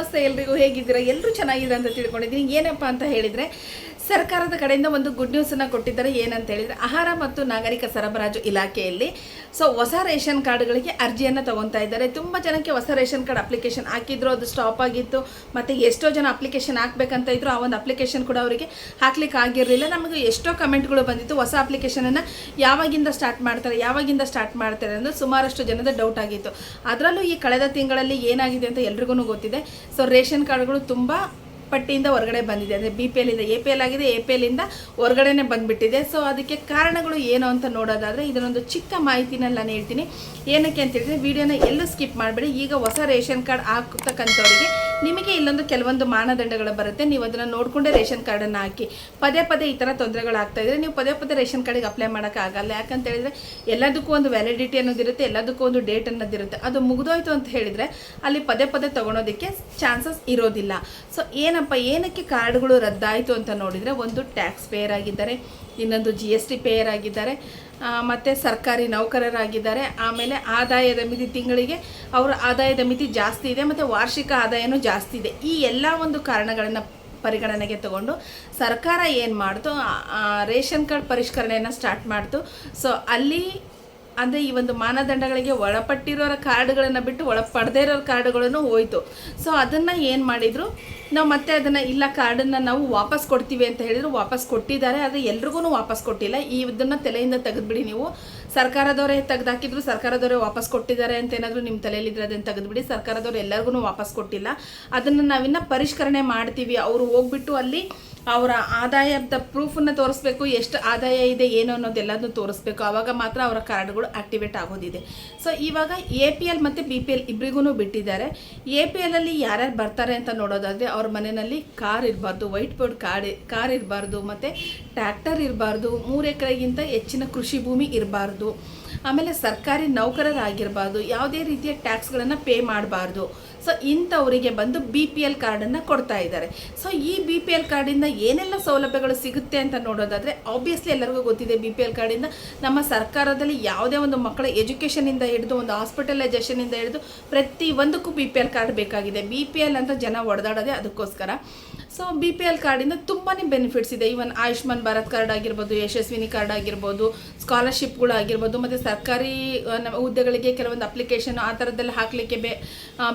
ನಮಸ್ತೆ ಎಲ್ರಿಗೂ ಹೇಗಿದ್ದೀರಾ? ಎಲ್ಲರೂ ಚೆನ್ನಾಗಿದೆ ಅಂತ ತಿಳ್ಕೊಂಡಿದ್ದೀನಿ. ಏನಪ್ಪ ಅಂತ ಹೇಳಿದರೆ, ಸರ್ಕಾರದ ಕಡೆಯಿಂದ ಒಂದು ಗುಡ್ ನ್ಯೂಸನ್ನು ಕೊಟ್ಟಿದ್ದಾರೆ. ಏನಂತ ಹೇಳಿದರೆ ಆಹಾರ ಮತ್ತು ನಾಗರಿಕ ಸರಬರಾಜು ಇಲಾಖೆಯಲ್ಲಿ ಸೊ ಹೊಸ ರೇಷನ್ ಕಾರ್ಡ್ಗಳಿಗೆ ಅರ್ಜಿಯನ್ನು ತಗೊತಾ ಇದ್ದಾರೆ. ತುಂಬ ಜನಕ್ಕೆ ಹೊಸ ರೇಷನ್ ಕಾರ್ಡ್ ಅಪ್ಲಿಕೇಶನ್ ಹಾಕಿದ್ರು, ಅದು ಸ್ಟಾಪ್ ಆಗಿತ್ತು. ಮತ್ತು ಎಷ್ಟೋ ಜನ ಅಪ್ಲಿಕೇಶನ್ ಹಾಕ್ಬೇಕಂತ ಇದ್ರು, ಆ ಒಂದು ಅಪ್ಲಿಕೇಶನ್ ಕೂಡ ಅವರಿಗೆ ಹಾಕ್ಲಿಕ್ಕೆ ಆಗಿರಲಿಲ್ಲ. ನಮಗೆ ಎಷ್ಟೋ ಕಮೆಂಟ್ಗಳು ಬಂದಿತ್ತು, ಹೊಸ ಅಪ್ಲಿಕೇಶನನ್ನು ಯಾವಾಗಿಂದ ಸ್ಟಾರ್ಟ್ ಮಾಡ್ತಾರೆ, ಯಾವಾಗಿಂದ ಸ್ಟಾರ್ಟ್ ಮಾಡ್ತಾರೆ ಅಂದರೆ ಸುಮಾರಷ್ಟು ಜನದ ಡೌಟ್ ಆಗಿತ್ತು. ಅದರಲ್ಲೂ ಈ ಕಳೆದ ತಿಂಗಳಲ್ಲಿ ಏನಾಗಿದೆ ಅಂತ ಎಲ್ರಿಗೂ ಗೊತ್ತಿದೆ. ಸೊ ರೇಷನ್ ಕಾರ್ಡ್ಗಳು ತುಂಬ ಪಟ್ಟಿಯಿಂದ ಹೊರಗಡೆ ಬಂದಿದೆ. ಅಂದರೆ ಬಿ ಪಿ ಎಲ್ಲಿಂದ ಎ ಪಿ ಎಲ್ ಆಗಿದೆ ಎ ಪಿ ಎಲ್ಲಿಂದ ಹೊರಗಡೆನೆ ಬಂದುಬಿಟ್ಟಿದೆ. ಸೊ ಅದಕ್ಕೆ ಕಾರಣಗಳು ಏನು ಅಂತ ನೋಡೋದಾದರೆ, ಇದನ್ನೊಂದು ಚಿಕ್ಕ ಮಾಹಿತಿನ ನಾನು ಹೇಳ್ತೀನಿ. ಏನಕ್ಕೆ ಅಂತ ಹೇಳಿದ್ರೆ, ವಿಡಿಯೋನ ಎಲ್ಲೂ ಸ್ಕಿಪ್ ಮಾಡಬೇಡಿ. ಈಗ ಹೊಸ ರೇಷನ್ ಕಾರ್ಡ್ ಹಾಕ್ತಕ್ಕಂಥವ್ರಿಗೆ ನಿಮಗೆ ಇಲ್ಲೊಂದು ಕೆಲವೊಂದು ಮಾನದಂಡಗಳು ಬರುತ್ತೆ. ನೀವು ಅದನ್ನು ನೋಡಿಕೊಂಡೇ ರೇಷನ್ ಕಾರ್ಡನ್ನು ಹಾಕಿ, ಪದೇ ಪದೇ ಈ ಥರ ತೊಂದರೆಗಳಾಗ್ತಾ ಇದ್ದರೆ ನೀವು ಪದೇ ಪದೇ ರೇಷನ್ ಕಾರ್ಡಿಗೆ ಅಪ್ಲೈ ಮಾಡೋಕ್ಕಾಗಲ್ಲ ಯಾಕಂತ ಹೇಳಿದ್ರೆ, ಎಲ್ಲದಕ್ಕೂ ಒಂದು ವ್ಯಾಲಿಡಿಟಿ ಅನ್ನೋದಿರುತ್ತೆ ಎಲ್ಲದಕ್ಕೂ ಒಂದು ಡೇಟ್ ಅನ್ನೋದಿರುತ್ತೆ ಅದು ಮುಗಿದೋಯ್ತು ಅಂತ ಹೇಳಿದರೆ, ಅಲ್ಲಿ ಪದೇ ಪದೇ ತೊಗೊಳೋದಕ್ಕೆ ಚಾನ್ಸಸ್ ಇರೋದಿಲ್ಲ. ಸೊ ಏನಪ್ಪ, ಏನಕ್ಕೆ ಕಾರ್ಡ್ಗಳು ರದ್ದಾಯಿತು ಅಂತ ನೋಡಿದರೆ ಒಂದು ಟ್ಯಾಕ್ಸ್ ಪೇಯರ್ ಆಗಿದ್ದಾರೆ, ಇನ್ನೊಂದು ಜಿ ಎಸ್ ಟಿ ಪೇಯರ್ ಆಗಿದ್ದಾರೆ ಮತ್ತು ಸರ್ಕಾರಿ ನೌಕರರಾಗಿದ್ದಾರೆ. ಆಮೇಲೆ ಆದಾಯದ ಮಿತಿ ತಿಂಗಳಿಗೆ ಅವರ ಆದಾಯದ ಮಿತಿ ಜಾಸ್ತಿ ಇದೆ, ಮತ್ತು ವಾರ್ಷಿಕ ಆದಾಯನೂ ಜಾಸ್ತಿ ಇದೆ. ಈ ಎಲ್ಲ ಒಂದು ಕಾರಣಗಳನ್ನು ಪರಿಗಣನೆಗೆ ತಗೊಂಡು ಸರ್ಕಾರ ಏನು ಮಾಡ್ತು ರೇಷನ್ ಕಾರ್ಡ್ ಪರಿಷ್ಕರಣೆಯನ್ನು ಸ್ಟಾರ್ಟ್ ಮಾಡ್ತು. ಸೊ ಅಲ್ಲಿ ಅಂದರೆ ಈ ಒಂದು ಮಾನದಂಡಗಳಿಗೆ ಒಳಪಟ್ಟಿರೋರ ಕಾರ್ಡ್ಗಳನ್ನು ಬಿಟ್ಟು ಒಳಪಡದೇ ಇರೋ ಕಾರ್ಡ್ಗಳನ್ನು ಹೋಯ್ತು. ಸೊ ಅದನ್ನು ಏನು ಮಾಡಿದರು? ನಾವು ಮತ್ತೆ ಅದನ್ನು ಇಲ್ಲ ಕಾರ್ಡನ್ನು ನಾವು ವಾಪಸ್ ಕೊಡ್ತೀವಿ ಅಂತ ಹೇಳಿದ್ರು, ವಾಪಸ್ ಕೊಟ್ಟಿದ್ದಾರೆ. ಆದರೆ ಎಲ್ರಿಗೂ ವಾಪಸ್ ಕೊಟ್ಟಿಲ್ಲ. ಈ ಇದನ್ನು ತಲೆಯಿಂದ ತೆಗೆದುಬಿಡಿ ನೀವು. ಸರ್ಕಾರದವರೇ ತೆಗೆದಾಕಿದ್ರು ಸರ್ಕಾರದವರೇ ವಾಪಸ್ ಕೊಟ್ಟಿದ್ದಾರೆ ಅಂತ ಏನಾದರೂ ನಿಮ್ಮ ತಲೆಯಲ್ಲಿದ್ರೆ ಅದನ್ನು ತೆಗೆದುಬಿಡಿ. ಸರ್ಕಾರದವ್ರು ಎಲ್ಲರಿಗೂ ವಾಪಸ್ ಕೊಟ್ಟಿಲ್ಲ. ಅದನ್ನು ನಾವಿನ್ನ ಪರಿಷ್ಕರಣೆ ಮಾಡ್ತೀವಿ. ಅವರು ಹೋಗ್ಬಿಟ್ಟು ಅಲ್ಲಿ ಅವರ ಆದಾಯದ ಪ್ರೂಫನ್ನು ತೋರಿಸ್ಬೇಕು, ಎಷ್ಟು ಆದಾಯ ಇದೆ, ಏನು ಅನ್ನೋದೆಲ್ಲದನ್ನು ತೋರಿಸ್ಬೇಕು. ಆವಾಗ ಮಾತ್ರ ಅವರ ಕಾರ್ಡ್ಗಳು ಆಕ್ಟಿವೇಟ್ ಆಗೋದಿದೆ. ಸೊ ಇವಾಗ ಎ ಪಿ ಎಲ್ ಮತ್ತು ಬಿ ಪಿ ಎಲ್ ಇಬ್ಬರಿಗೂ ಬಿಟ್ಟಿದ್ದಾರೆ. ಎ ಪಿ ಎಲಲ್ಲಿ ಯಾರ್ಯಾರು ಬರ್ತಾರೆ ಅಂತ ನೋಡೋದಾದರೆ, ಅವ್ರ ಮನೆಯಲ್ಲಿ ಕಾರ್ ಇರಬಾರ್ದು, ವೈಟ್ ಬೋರ್ಡ್ ಕಾರ್ ಕಾರ್ ಇರಬಾರ್ದು, ಮತ್ತು ಟ್ರ್ಯಾಕ್ಟರ್ ಇರಬಾರ್ದು, ಮೂರು ಎಕರೆಗಿಂತ ಹೆಚ್ಚಿನ ಕೃಷಿ ಭೂಮಿ ಇರಬಾರ್ದು. ಆಮೇಲೆ ಸರ್ಕಾರಿ ನೌಕರರಾಗಿರಬಾರ್ದು, ಯಾವುದೇ ರೀತಿಯ ಟ್ಯಾಕ್ಸ್ಗಳನ್ನು ಪೇ ಮಾಡಬಾರ್ದು. ಸೊ ಇಂಥವರಿಗೆ ಬಂದು ಬಿ ಪಿ ಎಲ್ ಕಾರ್ಡನ್ನು ಕೊಡ್ತಾ ಇದ್ದಾರೆ. ಸೊ ಈ ಬಿ ಪಿ ಎಲ್ ಕಾರ್ಡಿಂದ ಏನೆಲ್ಲ ಸೌಲಭ್ಯಗಳು ಸಿಗುತ್ತೆ ಅಂತ ನೋಡೋದಾದರೆ ಆಬ್ವಿಯಸ್ಲಿ ಎಲ್ಲರಿಗೂ ಗೊತ್ತಿದೆ ಬಿ ಪಿ ಎಲ್ ಕಾರ್ಡಿಂದ ನಮ್ಮ ಸರ್ಕಾರದಲ್ಲಿ ಯಾವುದೇ ಒಂದು ಮಕ್ಕಳ ಎಜುಕೇಷನಿಂದ ಹಿಡಿದು, ಒಂದು ಹಾಸ್ಪಿಟಲೈಜೇಷನಿಂದ ಹಿಡಿದು ಪ್ರತಿ ಒಂದಕ್ಕೂ ಬಿ ಪಿ ಎಲ್ ಕಾರ್ಡ್ ಬೇಕಾಗಿದೆ. ಬಿ ಪಿ ಎಲ್ ಅಂತ ಜನ ಒಡೆದಾಡೋದೇ ಅದಕ್ಕೋಸ್ಕರ. ಸೊ ಬಿ ಪಿ ಎಲ್ ಕಾರ್ಡಿಂದ ತುಂಬಾ ಬೆನಿಫಿಟ್ಸ್ ಇದೆ. ಈವನ್ ಆಯುಷ್ಮಾನ್ ಭಾರತ್ ಕಾರ್ಡ್ ಆಗಿರ್ಬೋದು, ಯಶಸ್ವಿನಿ ಕಾರ್ಡ್ ಆಗಿರ್ಬೋದು ಸ್ಕಾಲರ್ಶಿಪ್ಗಳು ಆಗಿರ್ಬೋದು, ಮತ್ತು ಸರ್ಕಾರಿ ಹುದ್ದೆಗಳಿಗೆ ಕೆಲವೊಂದು ಅಪ್ಲಿಕೇಶನ್ ಆ ಥರದ್ದೆಲ್ಲ ಹಾಕಲಿಕ್ಕೆ ಬೇ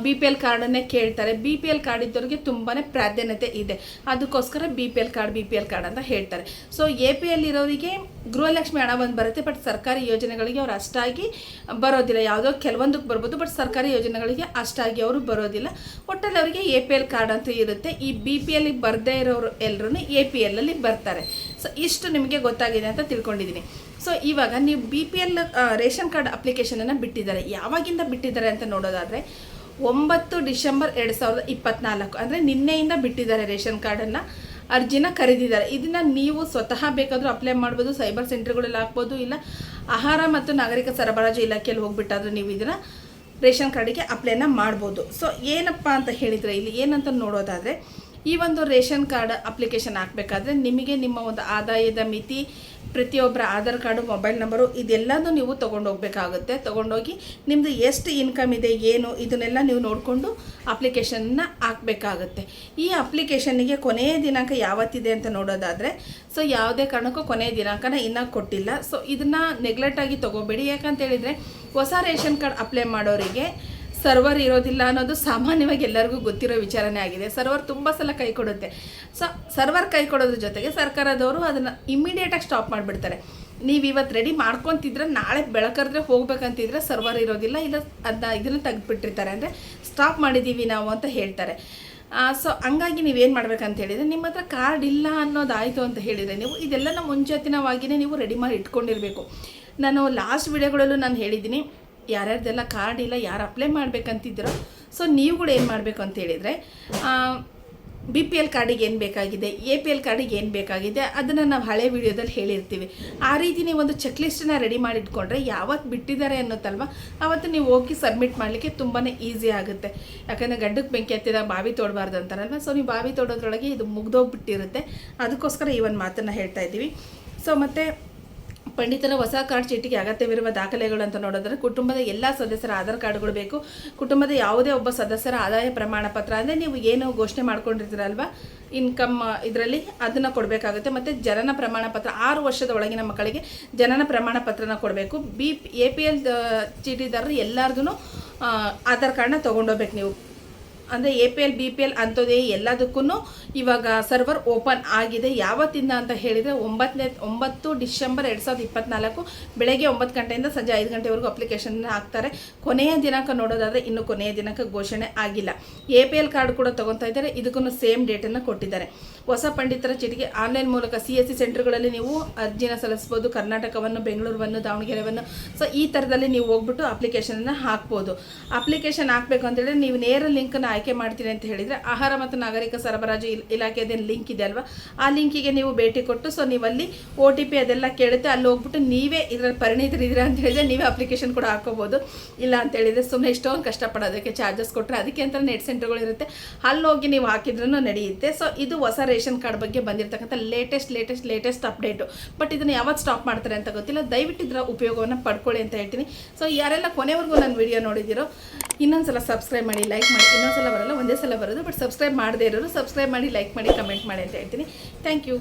ಬಿ ಪಿ ಎಲ್ ಕಾರ್ಡನ್ನೇ ಕೇಳ್ತಾರೆ. ಬಿ ಪಿ ಎಲ್ ಕಾರ್ಡ್ ಇದ್ದವ್ರಿಗೆ ತುಂಬಾ ಪ್ರಾಧಾನ್ಯತೆ ಇದೆ. ಅದಕ್ಕೋಸ್ಕರ B P L card B P L card ಅಂತ ಹೇಳ್ತಾರೆ. ಸೊ ಎ ಪಿ ಎಲ್ ಇರೋರಿಗೆ ಗೃಹಲಕ್ಷ್ಮಿ ಹಣ ಒಂದು ಬರುತ್ತೆ ಬಟ್ ಸರ್ಕಾರಿ ಯೋಜನೆಗಳಿಗೆ ಅವ್ರು ಅಷ್ಟಾಗಿ ಬರೋದಿಲ್ಲ. ಯಾವುದೋ ಕೆಲವೊಂದಕ್ಕೆ ಬರ್ಬೋದು ಬಟ್ ಸರ್ಕಾರಿ ಯೋಜನೆಗಳಿಗೆ ಅಷ್ಟಾಗಿ ಅವರು ಬರೋದಿಲ್ಲ. ಒಟ್ಟಲ್ಲಿ ಅವರಿಗೆ ಎ ಪಿ ಎಲ್ ಕಾರ್ಡ್ ಅಂತ ಇರುತ್ತೆ. ಈ ಬಿ ಪಿ ಎಲ್ಲಿಗೆ ಬರದೇ ಇರೋರು ಎಲ್ಲರೂ ಎ ಪಿ ಎಲ್ಲಲ್ಲಿ ಬರ್ತಾರೆ. ಸೊ ಇಷ್ಟು ನಿಮಗೆ ಗೊತ್ತಾಗಿದೆ ಅಂತ ತಿಳ್ಕೊಂಡಿದ್ದೀನಿ ಸೊ ಇವಾಗ ನೀವು B P L ration card ಅಪ್ಲಿಕೇಶನನ್ನು ಬಿಟ್ಟಿದ್ದಾರೆ. ಯಾವಾಗಿಂದ ಬಿಟ್ಟಿದ್ದಾರೆ ಅಂತ ನೋಡೋದಾದರೆ, ಒಂಬತ್ತು ಡಿಸೆಂಬರ್ ಎರಡು ಸಾವಿರದ ಇಪ್ಪತ್ನಾಲ್ಕು. ಅಂದರೆ ನಿನ್ನೆಯಿಂದ ಬಿಟ್ಟಿದ್ದಾರೆ ರೇಷನ್ ಕಾರ್ಡನ್ನು ಅರ್ಜಿನ ಕರೆದಿದ್ದಾರೆ. ಇದನ್ನು ನೀವು ಸ್ವತಃ ಬೇಕಾದರೂ ಅಪ್ಲೈ ಮಾಡ್ಬೋದು ಸೈಬರ್ ಸೆಂಟರ್ಗಳಲ್ಲಿ ಹಾಕ್ಬೋದು, ಇಲ್ಲ ಆಹಾರ ಮತ್ತು ನಾಗರಿಕ ಸರಬರಾಜು ಇಲಾಖೆಯಲ್ಲಿ ಹೋಗಿಬಿಟ್ಟಾದರೂ ನೀವು ಇದನ್ನು ರೇಷನ್ ಕಾರ್ಡಿಗೆ ಅಪ್ಲೈನ ಮಾಡ್ಬೋದು. ಸೊ ಏನಪ್ಪ ಅಂತ ಹೇಳಿದರೆ, ಇಲ್ಲಿ ಏನಂತ ನೋಡೋದಾದರೆ ಈ ಒಂದು ರೇಷನ್ ಕಾರ್ಡ್ ಅಪ್ಲಿಕೇಶನ್ ಹಾಕಬೇಕಾದ್ರೆ ನಿಮಗೆ ನಿಮ್ಮ ಒಂದು ಆದಾಯದ ಮಿತಿ, ಪ್ರತಿಯೊಬ್ಬರ ಆಧಾರ್ ಕಾರ್ಡು, ಮೊಬೈಲ್ ನಂಬರು ಇದೆಲ್ಲನೂ ನೀವು ತೊಗೊಂಡೋಗ್ಬೇಕಾಗುತ್ತೆ. ತೊಗೊಂಡೋಗಿ ನಿಮ್ಮದು ಎಷ್ಟು ಇನ್ಕಮ್ ಇದೆ, ಏನು, ಇದನ್ನೆಲ್ಲ ನೀವು ನೋಡಿಕೊಂಡು ಅಪ್ಲಿಕೇಶನ್ನ ಹಾಕಬೇಕಾಗುತ್ತೆ. ಈ ಅಪ್ಲಿಕೇಶನ್ನಿಗೆ ಕೊನೆಯ ದಿನಾಂಕ ಯಾವತ್ತಿದೆ ಅಂತ ನೋಡೋದಾದರೆ, ಸೊ ಯಾವುದೇ ಕಾರಣಕ್ಕೂ ಕೊನೆಯ ದಿನಾಂಕನ ಇನ್ನೂ ಕೊಟ್ಟಿಲ್ಲ. ಸೊ ಇದನ್ನು ನೆಗ್ಲೆಕ್ಟಾಗಿ ತೊಗೋಬೇಡಿ. ಯಾಕಂತ ಹೇಳಿದರೆ ಹೊಸ ರೇಷನ್ ಕಾರ್ಡ್ ಅಪ್ಲೈ ಮಾಡೋರಿಗೆ ಸರ್ವರ್ ಇರೋದಿಲ್ಲ ಅನ್ನೋದು ಸಾಮಾನ್ಯವಾಗಿ ಎಲ್ಲರಿಗೂ ಗೊತ್ತಿರೋ ವಿಚಾರನೇ ಆಗಿದೆ. ಸರ್ವರ್ ತುಂಬ ಸಲ ಕೈ ಕೊಡುತ್ತೆ. ಸೊ, ಸರ್ವರ್ ಕೈ ಕೊಡೋದ್ರ ಜೊತೆಗೆ ಸರ್ಕಾರದವರು ಅದನ್ನು ಇಮ್ಮಿಡಿಯೇಟಾಗಿ ಸ್ಟಾಪ್ ಮಾಡಿಬಿಡ್ತಾರೆ. ನೀವು ಇವತ್ತು ರೆಡಿ ಮಾಡ್ಕೊತಿದ್ರೆ ನಾಳೆ ಬೆಳಕರಿದ್ರೆ ಹೋಗ್ಬೇಕಂತಿದ್ರೆ ಸರ್ವರ್ ಇರೋದಿಲ್ಲ, ಇಲ್ಲ ಅದನ್ನ ಇದನ್ನು ತೆಗೆದುಬಿಟ್ಟಿರ್ತಾರೆ. ಅಂದರೆ ಸ್ಟಾಪ್ ಮಾಡಿದ್ದೀವಿ ನಾವು ಅಂತ ಹೇಳ್ತಾರೆ. ಸೊ ಹಂಗಾಗಿ ನೀವೇನು ಮಾಡ್ಬೇಕಂತ ಹೇಳಿದರೆ ನಿಮ್ಮ ಹತ್ರ ಕಾರ್ಡ್ ಇಲ್ಲ ಅನ್ನೋದಾಯಿತು ಅಂತ ಹೇಳಿದರೆ ನೀವು ಇದೆಲ್ಲನ ಮುಂಚೆತಿನವಾಗಿಯೇ ನೀವು ರೆಡಿ ಮಾಡಿ ಇಟ್ಕೊಂಡಿರಬೇಕು. ನಾನು ಲಾಸ್ಟ್ ವಿಡಿಯೋಗಳಲ್ಲೂ ನಾನು ಹೇಳಿದ್ದೀನಿ ಯಾರ್ಯಾರ್ದೆಲ್ಲ ಕಾರ್ಡ್ ಇಲ್ಲ, ಯಾರು ಅಪ್ಲೈ ಮಾಡ್ಬೇಕಂತಿದ್ದೀರೋ ಸೊ ನೀವುಗಳು ಏನು ಮಾಡಬೇಕು ಅಂತ ಹೇಳಿದರೆ ಬಿ ಪಿ ಎಲ್ ಕಾರ್ಡಿಗೆ ಏನು ಬೇಕಾಗಿದೆ ಎ ಪಿ ಎಲ್ ಕಾರ್ಡಿಗೆ ಏನು ಬೇಕಾಗಿದೆ, ಅದನ್ನು ನಾವು ಹಳೆ ವಿಡಿಯೋದಲ್ಲಿ ಹೇಳಿರ್ತೀವಿ. ಆ ರೀತಿ ನೀವು ಒಂದು ಚೆಕ್ ಲಿಸ್ಟನ್ನ ರೆಡಿ ಮಾಡಿ ಇಟ್ಕೊಂಡ್ರೆ ಯಾವತ್ತು ಬಿಟ್ಟಿದ್ದಾರೆ ಅನ್ನೋತ್ತಲ್ವ ಆವತ್ತು ನೀವು ಹೋಗಿ ಸಬ್ಮಿಟ್ ಮಾಡಲಿಕ್ಕೆ ತುಂಬಾ ಈಸಿ ಆಗುತ್ತೆ. ಯಾಕಂದರೆ ಗಂಡಕ್ಕೆ ಬೆಂಕಿ ಹತ್ತಿದಾಗ ಬಾವಿ ತೋಡಬಾರ್ದು ಅಂತಾರಲ್ವ ಸೊ ನೀವು ಬಾವಿ ತೋಡೋದ್ರೊಳಗೆ ಇದು ಮುಗ್ದೋಗ್ಬಿಟ್ಟಿರುತ್ತೆ. ಅದಕ್ಕೋಸ್ಕರ ಈ ಒಂದು ಮಾತನ್ನು ಹೇಳ್ತಾ ಇದ್ದೀವಿ. ಸೊ ಮತ್ತು ಪಂಡಿತರ ಹೊಸ ಕಾರ್ಡ್ ಚೀಟಿಗೆ ಅಗತ್ಯವಿರುವ ದಾಖಲೆಗಳು ಅಂತ ನೋಡಿದ್ರೆ ಕುಟುಂಬದ ಎಲ್ಲ ಸದಸ್ಯರ ಆಧಾರ್ ಕಾರ್ಡ್ಗಳು ಬೇಕು. ಕುಟುಂಬದ ಯಾವುದೇ ಒಬ್ಬ ಸದಸ್ಯರ ಆದಾಯ ಪ್ರಮಾಣ ಪತ್ರ ಅಂದರೆ ನೀವು ಏನು ಘೋಷಣೆ ಮಾಡ್ಕೊಂಡಿರ್ತೀರಲ್ವ ಇನ್ಕಮ್ ಇದರಲ್ಲಿ ಅದನ್ನು ಕೊಡಬೇಕಾಗುತ್ತೆ. ಮತ್ತು ಜನನ ಪ್ರಮಾಣ ಪತ್ರ, ಆರು ವರ್ಷದ ಒಳಗಿನ ಮಕ್ಕಳಿಗೆ ಜನನ ಪ್ರಮಾಣ ಪತ್ರನ ಕೊಡಬೇಕು. ಬಿ, ಎ ಪಿ ಎಲ್ ಚೀಟಿದಾರರು ಎಲ್ಲರದೂ ಆಧಾರ್ ಕಾರ್ಡ್ನ ತೊಗೊಂಡೋಗ್ಬೇಕು ನೀವು. ಅಂದರೆ A P L B P L ಅಂಥದ್ದೇ ಎಲ್ಲದಕ್ಕೂ ಇವಾಗ ಸರ್ವರ್ ಓಪನ್ ಆಗಿದೆ. ಯಾವತ್ತಿಂದ ಅಂತ ಹೇಳಿದರೆ ಒಂಬತ್ತನೇ, ಒಂಬತ್ತು ಡಿಸೆಂಬರ್ ಎರಡು ಸಾವಿರದ ಇಪ್ಪತ್ನಾಲ್ಕು ಬೆಳಗ್ಗೆ ಒಂಬತ್ತು ಗಂಟೆಯಿಂದ ಸಂಜೆ ಐದು ಗಂಟೆವರೆಗೂ ಅಪ್ಲಿಕೇಶನ್ ಹಾಕ್ತಾರೆ. ಕೊನೆಯ ದಿನಾಂಕ ನೋಡೋದಾದರೆ ಇನ್ನು ಕೊನೆಯ ದಿನಾಂಕ ಘೋಷಣೆ ಆಗಿಲ್ಲ. ಎ ಪಿ ಎಲ್ ಕಾರ್ಡ್ ಕೂಡ ತೊಗೊತಾ ಇದ್ದಾರೆ. ಇದಕ್ಕೂ ಸೇಮ್ ಡೇಟನ್ನು ಕೊಟ್ಟಿದ್ದಾರೆ. ಹೊಸ ಪಂಡಿತರ ಚೀಟಿಗೆ ಆನ್ಲೈನ್ ಮೂಲಕ ಸಿ ಎಸ್ ಸಿ ಸೆಂಟರ್ಗಳಲ್ಲಿ ನೀವು ಅರ್ಜಿನ ಸಲ್ಲಿಸ್ಬೋದು ಕರ್ನಾಟಕವನ್ನು ಬೆಂಗಳೂರನ್ನು ದಾವಣಗೆರೆವನ್ನು. ಸೊ ಈ ಥರದಲ್ಲಿ ನೀವು ಹೋಗ್ಬಿಟ್ಟು ಅಪ್ಲಿಕೇಶನನ್ನು ಹಾಕ್ಬೋದು. ಅಪ್ಲಿಕೇಶನ್ ಹಾಕಬೇಕು ಅಂತೇಳಿದ್ರೆ ನೀವು ನೇರ ಲಿಂಕನ್ನು ಆಯ್ಕೆ ಮಾಡ್ತೀರಿ ಅಂತ ಹೇಳಿದರೆ ಆಹಾರ ಮತ್ತು ನಾಗರಿಕ ಸರಬರಾಜು ಇಲ್- ಇಲಾಖೆದೇನು ಲಿಂಕ್ ಇದೆ ಅಲ್ವಾ? ಆ ಲಿಂಕಿಗೆ ನೀವು ಭೇಟಿ ಕೊಟ್ಟು ಸೊ ನೀವಲ್ಲಿ ಓ ಟಿ ಪಿ ಅದೆಲ್ಲ ಕೇಳುತ್ತೆ, ಅಲ್ಲಿ ಹೋಗ್ಬಿಟ್ಟು ನೀವೇ ಇದರಲ್ಲಿ ಪರಿಣಿತರಿದ್ದೀರಾ ಅಂತ ಹೇಳಿದ್ರೆ ನೀವೇ ಅಪ್ಲಿಕೇಶನ್ ಕೂಡ ಹಾಕೋಬೋದು. ಇಲ್ಲ ಅಂತ ಹೇಳಿದ್ರೆ ಸುಮ್ಮನೆ ಇಷ್ಟೊಂದು ಕಷ್ಟಪಡೋದಕ್ಕೆ ಚಾರ್ಜಸ್ ಕೊಟ್ಟರೆ ಅದಕ್ಕೆ ಅಂತ ನೆಟ್ ಸೆಂಟರ್ಗಳು ಇರುತ್ತೆ. ಅಲ್ಲಿ ಹೋಗಿ ನೀವು ಹಾಕಿದ್ರೂ ನಡೆಯುತ್ತೆ. ಸೊ ಇದು ಹೊಸ ರೇಷನ್ ಕಾರ್ಡ್ ಬಗ್ಗೆ ಬಂದಿರತಕ್ಕಂಥ latest latest latest update but ಇದನ್ನು ಯಾವತ್ತು ಸ್ಟಾಪ್ ಮಾಡ್ತಾರೆ ಅಂತ ಗೊತ್ತಿಲ್ಲ. ದಯವಿಟ್ಟು ಇದರ ಉಪಯೋಗವನ್ನು ಪಡ್ಕೊಳ್ಳಿ ಅಂತ ಹೇಳ್ತೀನಿ. ಸೊ ಯಾರೆಲ್ಲ ಕೊನೆವರೆಗೂ ನನ್ನ ವಿಡಿಯೋ ನೋಡಿದ್ದೀರೋ, ಇನ್ನೊಂದ್ಸಲ ಸಬ್ಸ್ಕ್ರೈಬ್ ಮಾಡಿ ಲೈಕ್ ಮಾಡಿ, ಇನ್ನೊಂದ್ಸಲ ಬರಲ್ಲ, ಒಂದೇ ಸಲ ಬರೋದು ಬಟ್ ಸಬ್ಸ್ಕ್ರೈಬ್ ಮಾಡದೇ ಇರೋರು ಸಬ್ಸ್ಕ್ರೈಬ್ ಮಾಡಿ ಲೈಕ್ ಮಾಡಿ ಕಮೆಂಟ್ ಮಾಡಿ ಅಂತ ಹೇಳ್ತೀನಿ. Thank you